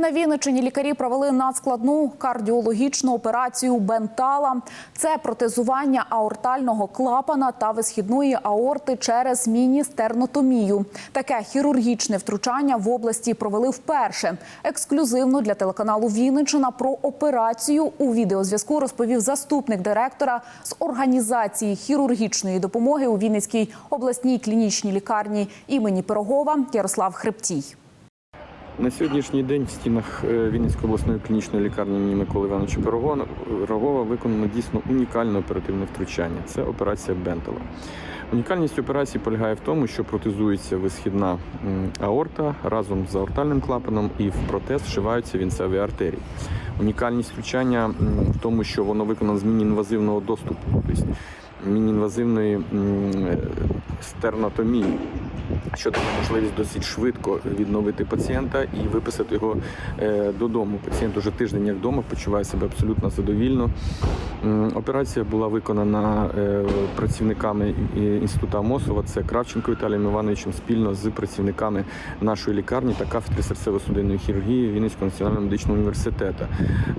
На Вінниччині лікарі провели надскладну кардіологічну операцію бентала. Це протезування аортального клапана та висхідної аорти через міні-стернотомію. Таке хірургічне втручання в області провели вперше. Ексклюзивно для телеканалу Вінниччина про операцію у відеозв'язку розповів заступник директора з організації хірургічної допомоги у Вінницькій обласній клінічній лікарні імені Пирогова Ярослав Хребтій. На сьогоднішній день в стінах е, Вінницької обласної клінічної лікарні Миколи Івановича Рогова виконано дійсно унікальне оперативне втручання. Це операція Бентела. Унікальність операції полягає в тому, що протезується висхідна аорта разом з аортальним клапаном, і в протез вшиваються вінцеві артерії. Унікальність втручання в тому, що воно виконано з міні-інвазивного доступу, тобто міні-інвазивної м, е, що дає можливість досить швидко відновити пацієнта і виписати його е, додому. Пацієнт уже тиждень як вдома почуває себе абсолютно задовільно. Операція була виконана е, працівниками інституту Амосова. Це Кравченко Віталієм Івановичем спільно з працівниками нашої лікарні та кафедри серцево-судинної хірургії Вінницького національного медичного університету.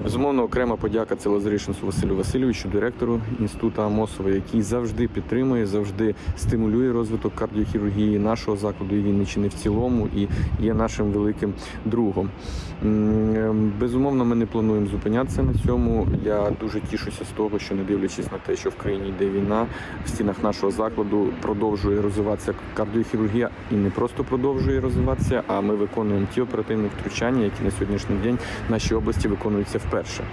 Безумовно, окрема подяка це Лазарішинцу Василю Васильовичу, директору інституту Амосова, який завжди підтримує, завжди стимулює розвиток кардіохірургії нашого закладу і Вінниччини в цілому і є нашим великим другом. Ем, Безумовно, ми не плануємо зупинятися на цьому. Я дуже тішуся з того, що не дивлячись на те, що в країні йде війна, в стінах нашого закладу продовжує розвиватися кардіохірургія і не просто продовжує розвиватися, а ми виконуємо ті оперативні втручання, які на сьогоднішній день в нашій області виконуються вперше.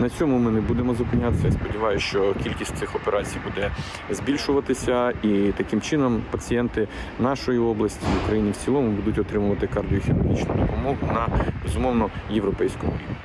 На цьому ми не будемо зупинятися. Я сподіваюся, що кількість цих операцій буде збільшуватися, і таким чином пацієнти нашої області України в цілому будуть отримувати кардіохірургічну допомогу на безумовно європейському рівні.